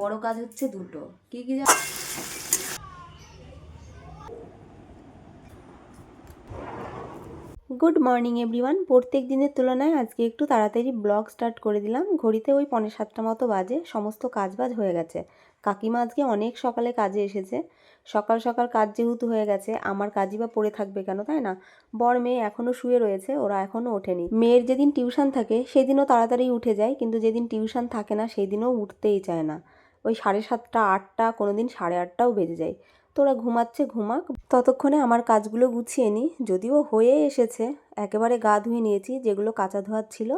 বড় কাজ হচ্ছে দুটো। কি কি গুড মর্নিং এভরিওয়ান প্রত্যেক দিনের তুলনায় আজকে একটু তাড়াতাড়ি ব্লগ স্টার্ট করে দিলাম। ঘড়িতে ওই পনেরো সাতটা মতো বাজে, সমস্ত কাজবাজ হয়ে গেছে। কাকিমা আজকে অনেক সকালে কাজে এসেছে। সকাল সকাল কাজ যেহেতু হয়ে গেছে, আমার কাজই বা পড়ে থাকবে কেন, তাই না? বর মেয়ে এখনও শুয়ে রয়েছে, ওরা এখনও ওঠেনি। মেয়ের যেদিন টিউশন থাকে, সেদিনও তাড়াতাড়ি উঠে যায়, কিন্তু যেদিন টিউশন থাকে না, সেদিনও উঠতেই চায় না। ওই সাড়ে সাতটা, আটটা কোনো দিন সাড়ে আটটাও বেজে যায়। তোরা ঘুমাচ্ছে, ঘুমাক। ততক্ষণে আমার কাজগুলো গুছিয়ে নিই যদিও হয়ে এসেছে, একেবারে গা ধুয়ে নিয়েছি। যেগুলো কাঁচা ধোয়ার ছিল,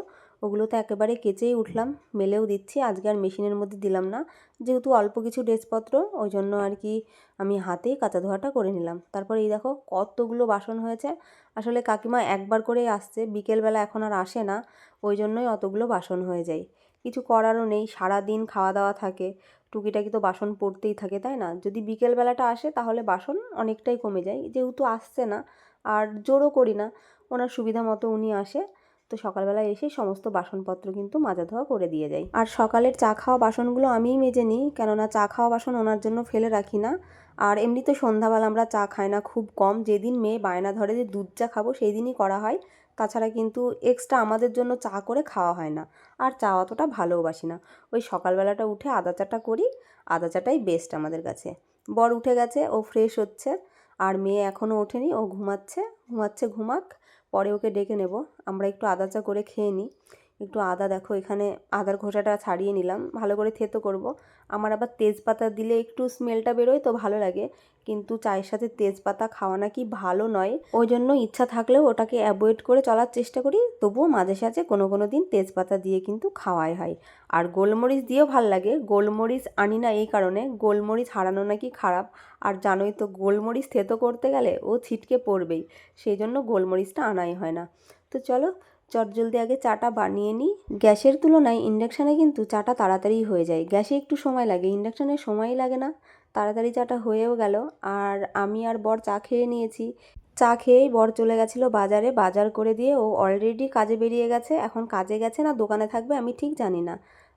ওগুলো তো একেবারে কেচেই উঠলাম। মেলেও দিচ্ছি, আজকে আর মেশিনের মধ্যে দিলাম না। যেহেতু অল্প কিছু ড্রেসপত্র, ওই জন্য আর কি আমি হাতেই কাঁচা ধোয়াটা করে নিলাম। তারপর এই দেখো কতগুলো বাসন হয়েছে। আসলে কাকিমা একবার করেই আসছে, বিকেলবেলা এখন আর আসে না। ওই জন্যই অতগুলো বাসন হয়ে যায়। কিছু করারও নেই সারা দিন খাওয়া দাওয়া থাকে, টুকিটাকি তো বাসন পড়তেই থাকে, তাই না? যদি বিকেলবেলাটা আসে তাহলে বাসন অনেকটাই কমে যায়, যেহেতু আসছে না, আর জোরও করি না, ওনার সুবিধা মতো উনি আসে, তো সকালবেলা এসে সমস্ত বাসনপত্র কিন্তু মাজা ধোয়া করে দিয়ে যায়। আর সকালের চা খাওয়া বাসনগুলো আমিই মেজে নিই, কেননা চা খাওয়া বাসন ওনার জন্য ফেলে রাখি না, আর এমনিতে সন্ধ্যাবেলা আমরা চা খাই না খুব কম, যেদিন মেয়ে বায়না ধরে যে দুধ চা খাব সেই দিনই করা হয় তাছাড়া কিন্তু এক্সট্রা আমাদের জন্য চা করে খাওয়া হয় না। আর চা অতটা ভালোবাসি না। ওই সকালবেলাটা উঠে আদা চাটা করি, আদা চাটাই বেস্ট আমাদের কাছে। বর উঠে গেছে, ও ফ্রেশ হচ্ছে, আর মেয়ে এখনও ওঠেনি, ও ঘুমাচ্ছে ঘুমাচ্ছে, ঘুমাক, পরে ওকে ডেকে নেব। আমরা একটু আদা চা করে খেয়ে নিই। একটু আদা দেখো, এখানে আদার খোসাটা ছাড়িয়ে নিলাম। ভালো করে থেতো করব। আমার আবার তেজপাতা দিলে একটু স্মেলটা বেরোয় তো ভালো লাগে। কিন্তু চায়ের সাথে তেজপাতা খাওয়া নাকি ভালো নয়। ওই জন্য ইচ্ছা থাকলেও ওটাকে অ্যাভয়েড করে চলার চেষ্টা করি। তবুও মাঝে সাঝে কোনো কোনো দিন তেজপাতা দিয়ে কিন্তু খাওয়াই হয়। আর গোলমরিচ দিয়েও ভালো লাগে। গোলমরিচ আনি না এই কারণে। গোলমরিচ হারানো নাকি খারাপ। আর জানোই তো, গোলমরিচ থেতো করতে গেলে ও ছিটকে পড়বেই। সেই জন্য গোলমরিচটা আনাই হয় না। তো চলো চটজলদি আগে চাটা বানিয়ে নিই। গ্যাসের তুলনায় ইন্ডাকশানে কিন্তু চাটা তাড়াতাড়ি হয়ে যায়। গ্যাসে একটু সময় লাগে, ইন্ডাকশানে সময়ই লাগে না। তাড়াতাড়ি চাটা হয়েও গেল। আর আমি আর বর চা খেয়ে নিয়েছি। চা খেয়েই বর চলে গেছিল বাজারে। বাজার করে দিয়ে ও অলরেডি কাজে বেরিয়ে গেছে। এখন কাজে গেছে না, দোকানে থাকবে, আমি ঠিক জানি না।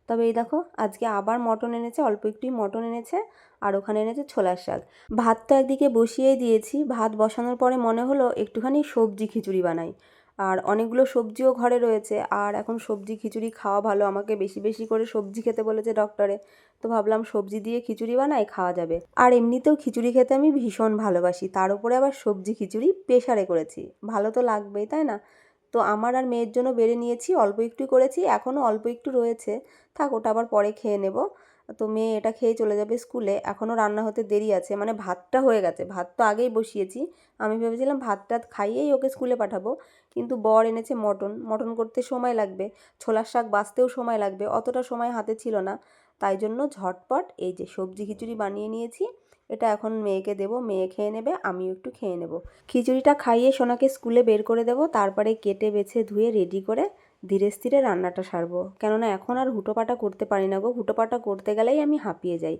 তবে এই দেখো, আজকে আবার মটন এনেছে, অল্প একটুই মটন এনেছে আর ওখানে এনেছে ছোলার শাক। ভাত তো একদিকে বসিয়েই দিয়েছি। ভাত বসানোর পরে মনে হলো একটুখানি সবজি খিচুড়ি বানাই। আর অনেকগুলো সবজিও ঘরে রয়েছে। আর এখন সবজি খিচুড়ি খাওয়া ভালো। আমাকে বেশি বেশি করে সবজি খেতে বলেছে ডক্টরে তো ভাবলাম সবজি দিয়ে খিচুড়ি বানাই, খাওয়া যাবে। আর এমনিতেও খিচুড়ি খেতে আমি ভীষণ ভালোবাসি। তার উপরে আবার সবজি খিচুড়ি প্রেশারে করেছি। ভালো তো লাগবেই, তাই না? তো আমার আর মেয়ের জন্য বেড়ে নিয়েছি। অল্প একটু করেছি। এখনও অল্প একটু রয়েছে। থাক, ওটা আবার পরে খেয়ে নেব। তো মেয়ে এটা খেয়ে চলে যাবে স্কুলে। এখনও রান্না হতে দেরি আছে। মানে ভাতটা হয়ে গেছে। ভাত তো আগেই বসিয়েছি। আমি ভেবেছিলাম ভাত টাত খাইয়েই ওকে স্কুলে পাঠাবো। কিন্তু বর এনেছে মটন। মটন করতে সময় লাগবে। ছোলার শাক বাঁচতেও সময় লাগবে। অতটা সময় হাতে ছিল না। তাই জন্য ঝটপট এই যে সবজি খিচুড়ি বানিয়ে নিয়েছি। এটা এখন মেয়েকে দেবো, মেয়ে খেয়ে নেবে, আমিও একটু খেয়ে নেব। খিচুড়িটা খাইয়ে সোনাকে স্কুলে বের করে দেবো, তারপরে কেটে, বেছে, ধুয়ে রেডি করে ধীরে স্থিরে রান্নাটা সারবো। কেননা এখন আর হুটোপাটা করতে পারি না গো, হুটোপাটা করতে গেলেই আমি হাঁপিয়ে যাই।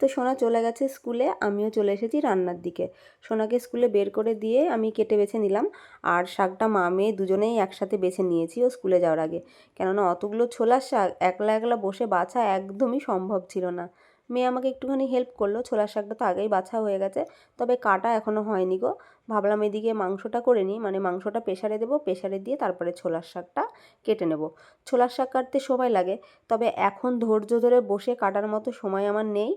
তো সোনা চলে গেছে স্কুলে, আমিও চলে এসেছি রান্নার দিকে। সোনাকে স্কুলে বের করে দিয়ে আমি কেটে, বেছে নিলাম, আর শাকটা মা, মেয়ে দুজনেই একসাথে বেছে নিয়েছি ও স্কুলে যাওয়ার আগে। কেননা অতগুলো ছোলার শাক একলা একলা বসে বাছা একদমই সম্ভব ছিল না। মেয়ে আমাকে একটুখানি হেল্প করল। ছোলার শাকটা তো আগেই বাছা হয়ে গেছে, তবে কাটা এখনও হয়নি গো। ভাবলাম এদিকে মাংসটা করে নিই মানে মাংসটা প্রেশারে দেবো প্রেশারে দিয়ে তারপরে ছোলার শাকটা কেটে নেব। ছোলার শাক কাটতে সময় লাগে, তবে এখন ধৈর্য ধরে বসে কাটার মতো সময় আমার নেই,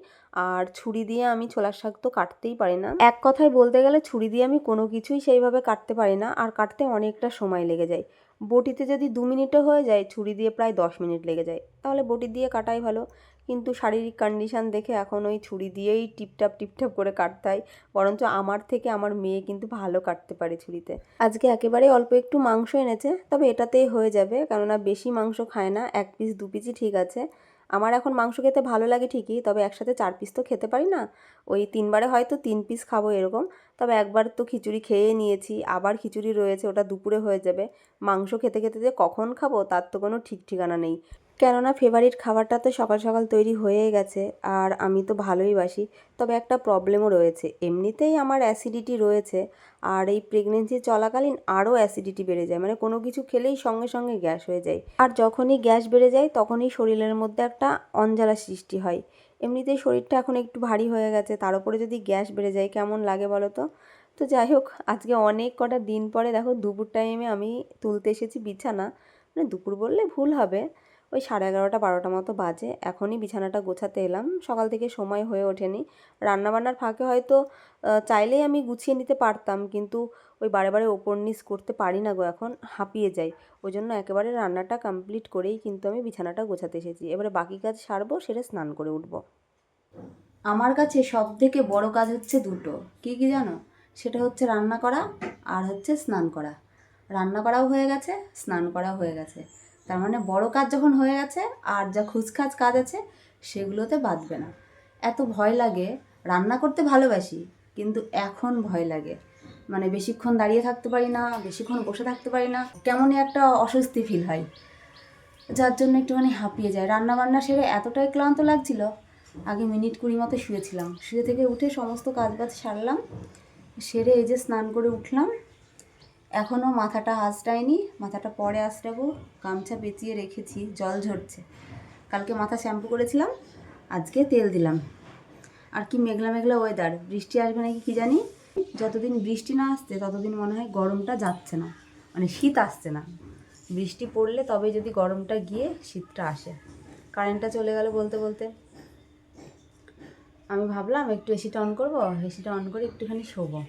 আর ছুরি দিয়ে আমি ছোলার শাক তো কাটতেই পারি না। এক কথায় বলতে গেলে ছুরি দিয়ে আমি কোনো কিছুই সেইভাবে কাটতে পারি না, আর কাটতে অনেকটা সময় লেগে যায়। বটিতে যদি দু মিনিটও হয়ে যায়, ছুরি দিয়ে প্রায় দশ মিনিট লেগে যায়, তাহলে বটি দিয়ে কাটাই ভালো। কিন্তু শারীরিক কন্ডিশান দেখে এখন ওই ছুরি দিয়েই টিপটাপ টিপটাপ করে কাটতে হয়। বরঞ্চ আমার থেকে আমার মেয়ে কিন্তু ভালো কাটতে পারে ছুরিতে। আজকে একেবারে অল্প একটু মাংস এনেছে, তবে এটাতেই হয়ে যাবে। কেননা বেশি মাংস খায় না, এক পিস দু পিসই ঠিক আছে। আমার এখন মাংস খেতে ভালো লাগে ঠিকই, তবে একসাথে চার পিস তো খেতে পারি না। ওই তিনবারে হয়তো তিন পিস খাব এরকম। তবে একবার তো খিচুড়ি খেয়ে নিয়েছি, আবার খিচুড়ি রয়েছে, ওটা দুপুরে হয়ে যাবে। মাংস খেতে খেতে যে কখন খাব, তার তো কোনো ঠিক ঠিকানা নেই। কেননা ফেভারিট খাবারটা তো সকাল সকাল তৈরি হয়েই গেছে, আর আমি তো ভালোই বাসি। তবে একটা প্রবলেমও রয়েছে। এমনিতেই আমার অ্যাসিডিটি রয়েছে, আর এই প্রেগনেন্সি চলাকালীন আরও অ্যাসিডিটি বেড়ে যায়। মানে কোনো কিছু খেলেই সঙ্গে সঙ্গে গ্যাস হয়ে যায়। আর যখনই গ্যাস বেড়ে যায়, তখনই শরীরের মধ্যে একটা অঞ্জালা সৃষ্টি হয়। এমনিতেই শরীরটা এখন একটু ভারী হয়ে গেছে, তার উপরে যদি গ্যাস বেড়ে যায়, কেমন লাগে বলো তো? তো যাই হোক, আজকে অনেক কটা দিন পরে দেখো, দুপুর টাইমে আমি তুলতে এসেছি বিছানা। মানে দুপুর বললে ভুল হবে। ওই সাড়ে এগারোটা, বারোটা মতো বাজে। এখনই বিছানাটা গোছাতে এলাম। সকাল থেকে সময় হয়ে ওঠেনি। রান্নাবান্নার ফাঁকে হয়তো চাইলেই আমি গুছিয়ে নিতে পারতাম, কিন্তু ওই বারে বারে ওপর নিচ করতে পারি না গো এখন, হাঁপিয়ে যাই। ওই জন্য একেবারে রান্নাটা কমপ্লিট করেই কিন্তু আমি বিছানাটা গোছাতে এসেছি। এবারে বাকি কাজ সারবো সেটা স্নান করে উঠব। আমার কাছে সব থেকে বড় কাজ হচ্ছে দুটো। কি কি জানো? সেটা হচ্ছে রান্না করা আর হচ্ছে স্নান করা। রান্না করাও হয়ে গেছে, স্নান করাও হয়ে গেছে। তার মানে বড় কাজ যখন হয়ে গেছে আর যা খুচখাচ কাজ আছে সেগুলোতে বাঁধবে না। এত ভয় লাগে, রান্না করতে ভালোবাসি, কিন্তু এখন ভয় লাগে। মানে বেশিক্ষণ দাঁড়িয়ে থাকতে পারি না, বেশিক্ষণ বসে থাকতে পারি না, কেমনই একটা অস্বস্তি ফিল হয়। যার জন্য একটুখানি হাঁপিয়ে যায়। রান্না বান্না সেরে এতটাই ক্লান্ত লাগছিল, আগে মিনিট কুড়ি মতো শুয়েছিলাম। শুয়ে থেকে উঠে সমস্ত কাজ বাজ সারলাম, সেরে এই যে স্নান করে উঠলাম। এখনও মাথাটা আঁচড়ায়নি, মাথাটা পরে আঁচড়াবো। গামছা পেঁচিয়ে রেখেছি, জল ঝরছে। কালকে মাথা শ্যাম্পু করেছিলাম, আজকে তেল দিলাম। আর কি মেঘলা মেঘলা ওয়েদার বৃষ্টি আসবে নাকি কি জানি? যতদিন বৃষ্টি না আসছে, ততদিন মনে হয় গরমটা যাচ্ছে না। মানে শীত আসছে না। বৃষ্টি পড়লে তবে যদি গরমটা গিয়ে শীতটা আসে। কারেন্টটা চলে গেল বলতে বলতে। আমি ভাবলাম একটু এসিটা অন করব, এসিটা অন করে একটুখানি শোবো।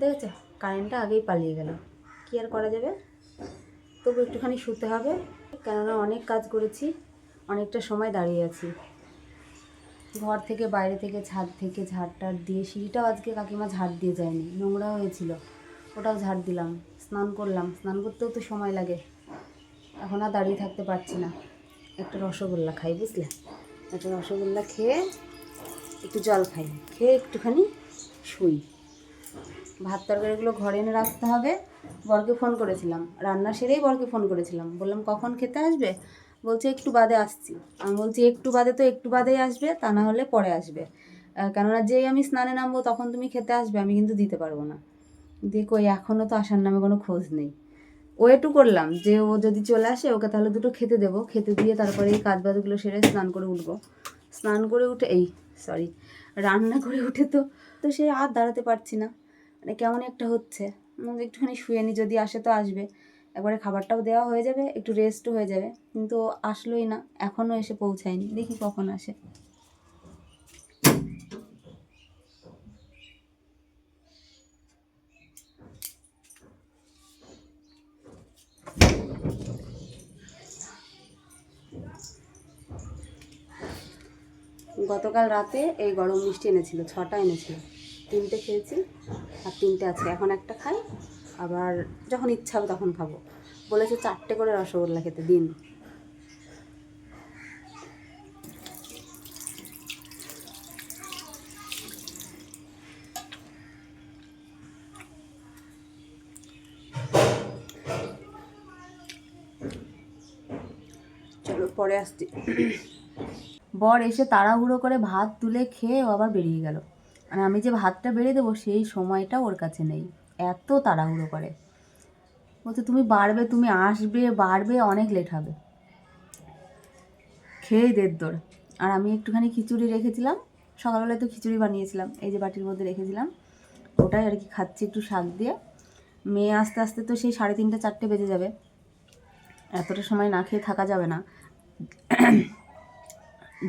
দেখেছ? কারেন্টটা আগেই পালিয়ে গেল। কী আর করা যাবে? তবু একটুখানি শুতে হবে, কেননা অনেক কাজ করেছি, অনেকটা সময় দাঁড়িয়ে আছি। ঘর থেকে বাইরে থেকে ছাদ থেকে ঝাড় টাড় দিয়ে, সিঁড়িটাও আজকে কাকিমা ঝাড় দিয়ে যায়নি নোংরা হয়েছিল। ওটাও ঝাড় দিলাম, স্নান করলাম। স্নান করতেও তো সময় লাগে। এখন আর দাঁড়িয়ে থাকতে পারছি না। একটা রসগোল্লা খাই, বুঝলে? একটা রসগোল্লা খেয়ে একটু জল খাই, খেয়ে একটুখানি শুই। ভাত তরকারিগুলো ঘরে এনে রাখতে হবে। বরকে ফোন করেছিলাম। রান্না সেরেই বরকে ফোন করেছিলাম। বললাম, কখন খেতে আসবে? বলছে, একটু বাদে আসছি। আমি বলছি, একটু বাদে তো একটু বাদেই আসবে, তা না হলে পরে আসবে। কেননা যেই আমি স্নানে নামবো, তখন তুমি খেতে আসবে, আমি কিন্তু দিতে পারব না। কই এখনও তো আসার নামে কোনো খোঁজ নেই। ওয়েটু করলাম যে ও যদি চলে আসে, ওকে তাহলে দুটো খেতে দেবো। খেতে দিয়ে তারপরে এই কাজ বাজগুলো সেরে স্নান করে উঠবো। স্নান করে উঠে, এই সরি রান্না করে উঠে তো তো সে আর দাঁড়াতে পারছি না। মানে কেমন একটা হচ্ছে। একটুখানি শুয়ে নি, যদি আসে তো আসবে। একবারে খাবারটাও দেওয়া হয়ে যাবে, একটু রেস্টও হয়ে যাবে। কিন্তু আসলোই না এখনও এসে পৌঁছায়নি। দেখি কখন আসে। গতকাল রাতে এই গরম মিষ্টি এনেছিল, ছটা এনেছিল। তিনটে খেয়েছি আর তিনটে আছে। এখন একটা খাই, আবার যখন ইচ্ছা হবে তখন খাব। বলেছে চারটে করে রসগোল্লা খেতে, দিন। চলো, পরে আসছি। বর এসে তাড়াহুড়ো করে ভাত তুলে খেয়ে আবার বেরিয়ে গেল। আর আমি যে ভাতটা বেরিয়ে দেবো সেই সময়টা ওর কাছে নেই। এত তাড়াহুড়ো করে। বলছে, তুমি বাড়বে, তুমি আসবে, বাড়বে, অনেক লেট হবে। খেয়েই দেড় দৌড়। আর আমি একটুখানি খিচুড়ি রেখেছিলাম। সকালবেলায় তো খিচুড়ি বানিয়েছিলাম, এই যে বাটির মধ্যে রেখেছিলাম। ওটাই আর কি খাচ্ছি একটু শাক দিয়ে। মেয়ে আস্তে আস্তে তো সেই সাড়ে তিনটে, চারটে বেজে যাবে। এতটা সময় না খেয়ে থাকা যাবে না।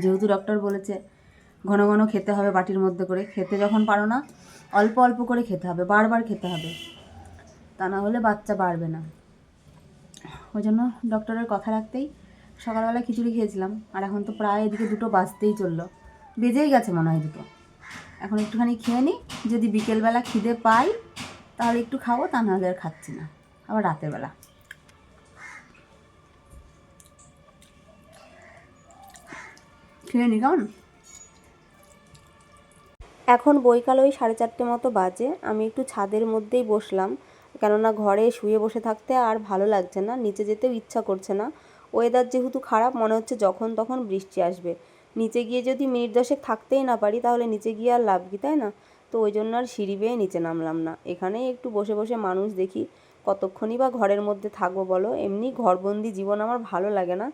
যেহেতু ডক্টর বলেছে ঘন ঘন খেতে হবে বাটির মধ্যে করে। খেতে যখন পারো না, অল্প অল্প করে খেতে হবে, বারবার খেতে হবে। তা না হলে বাচ্চা বাড়বে না। ওই জন্য ডক্টরের কথা রাখতেই সকালবেলা খিচুড়ি খেয়েছিলাম। আর এখন তো প্রায় এদিকে দুটো বাজতেই চলল। বেজেই গেছে মনে হয় দুটো। এখন একটুখানি খেয়ে নিই। যদি বিকেলবেলা খিদে পাই, তাহলে একটু খাব, তা নাহলে আর খাচ্ছি না। আবার রাতের বেলা। খেয়ে নি কেমন? এখন বৈকাল ওই সাড়ে চারটে মতো বাজে। আমি একটু ছাদের মধ্যেই বসলাম। কেননা ঘরে শুয়ে বসে থাকতে আর ভালো লাগছে না, নিচে যেতেও ইচ্ছা করছে না। ওয়েদার যেহেতু খারাপ, মনে হচ্ছে যখন তখন বৃষ্টি আসবে। নিচে গিয়ে যদি মিনিট দশেক থাকতেই না পারি, তাহলে নিচে গিয়ে আর লাভ কি, তাই না? তো ওই জন্য আর সিঁড়ি বেয়ে নিচে নামলাম না। এখানেই একটু বসে বসে মানুষ দেখি, কতক্ষণই বা ঘরের মধ্যে থাকব বলো? এমনি ঘরবন্দি জীবন আমার ভালো লাগে না।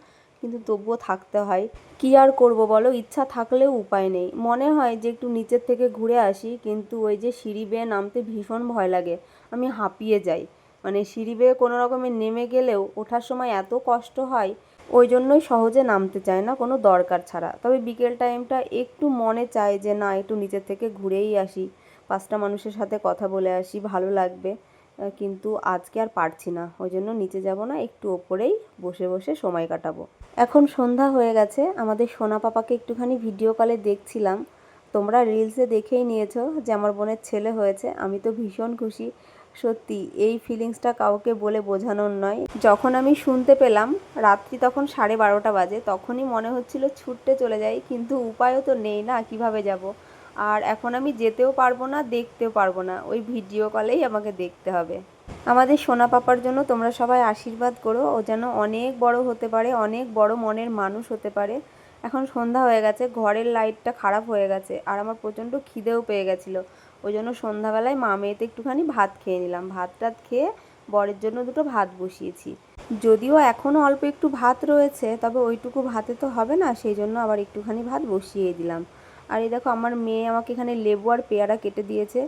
কিন্তু তবুও থাকতে হয়। কি আর করব বলো? ইচ্ছা থাকলেও উপায় নেই। মনে হয় যে একটু নিচের থেকে ঘুরে আসি, কিন্তু ওই যে সিঁড়ি বেয়ে নামতে ভীষণ ভয় লাগে। আমি হাঁপিয়ে যাই। মানে সিঁড়ি বেয়ে কোনো রকমের নেমে গেলেও ওঠার সময় এত কষ্ট হয়, ওই জন্যই সহজে নামতে চায় না কোনো দরকার ছাড়া। তবে বিকেল টাইমটা একটু মনে চায় যে, না, একটু নিচের থেকে ঘুরেই আসি। পাঁচটা মানুষের সাথে কথা বলে আসি, ভালো লাগবে। কিন্তু আজকে আর পারছি না। ওই জন্য নিচে যাব না, একটু ওপরেই বসে বসে সময় কাটাবো। এখন সন্ধ্যা হয়ে গেছে, আমাদের সোনা পাপাকে একটুখানি ভিডিও কলে দেখছিলাম। তোমরা রিলসে দেখেই নিয়েছো যে আমার বোনের ছেলে হয়েছে, আমি তো ভীষণ খুশি। সত্যি, এই ফিলিংসটা কাউকে বলে বোঝানোর নয়। যখন আমি শুনতে পেলাম, রাত্রি তখন সাড়ে বারোটা বাজে, তখনই মনে হচ্ছিল ছুটতে চলে যাই, কিন্তু উপায়ও তো নেই না, কীভাবে যাব? আর এখন আমি যেতেও পারব না, দেখতেও পারব না। ওই ভিডিও কলেই আমাকে দেখতে হবে। আমাদের সোনা পাপার জন্য তোমরা সবাই আশীর্বাদ করো, ও যেন অনেক বড় হতে পারে, অনেক বড় মনের মানুষ হতে পারে। এখন সন্ধ্যা হয়ে গেছে, ঘরের লাইটটা খারাপ হয়ে গেছে, আর আমার প্রচণ্ড খিদেও পেয়ে গেছিল। ওই জন্য সন্ধ্যাবেলায় মা মেয়েতে একটুখানি ভাত খেয়ে নিলাম। ভাত টাত খেয়ে বরের জন্য দুটো ভাত বসিয়েছি। যদিও এখনও অল্প একটু ভাত রয়েছে, তবে ওইটুকু ভাতে তো হবে না, সেই জন্য আবার একটুখানি ভাত বসিয়ে দিলাম। আর এই দেখো, আমার মেয়ে আমাকে এখানে লেবু আর পেয়ারা কেটে দিয়েছে।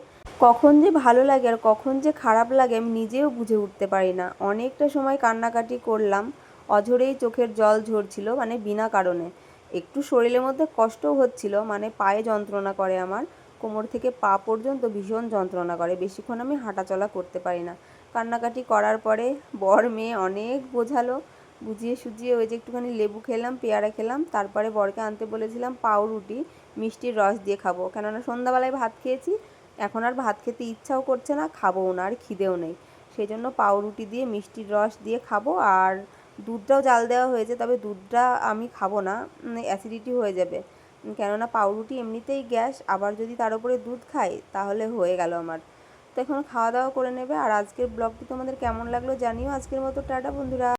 কখন যে ভালো লাগে আর কখন যে খারাপ লাগে আমি নিজেও বুঝে উঠতে পারি না। অনেকটা সময় কান্নাকাটি করলাম, অঝরেই চোখের জল ঝরছিল মানে বিনা কারণে। একটু শরীরের মধ্যে কষ্টও হচ্ছিল মানে পায়ে যন্ত্রণা করে আমার। কোমর থেকে পা পর্যন্ত ভীষণ যন্ত্রণা করে, বেশিক্ষণ আমি হাঁটাচলা করতে পারি না। কান্নাকাটি করার পরে বর মেয়ে অনেক বোঝালো, বুঝিয়ে সুজিয়ে ওই যে একটুখানি লেবু খেলাম, পেয়ারা খেলাম, তারপরে বরকে আনতে বলেছিলাম, পাউরুটি, মিষ্টির রস দিয়ে খাব। কেননা সন্ধ্যাবেলায় ভাত খেয়েছি এখন আর ভাত খেতে ইচ্ছাও করছে না, খাবোও না, আর খিদেও নেই। সেই জন্য পাউরুটি দিয়ে, মিষ্টির রস দিয়ে খাব, আর দুধটাও জাল দেওয়া হয়েছে, তবে দুধটা আমি খাব না অ্যাসিডিটি হয়ে যাবে। কেননা পাউরুটি এমনিতেই গ্যাস, আবার যদি তার উপরে দুধ খাই, তাহলে হয়ে গেল আমার। তো এখন খাওয়া দাওয়া করে নেবে, আর আজকের ব্লগটি তোমাদের কেমন লাগল জানিও। আজকের মতো টাটা বন্ধুরা।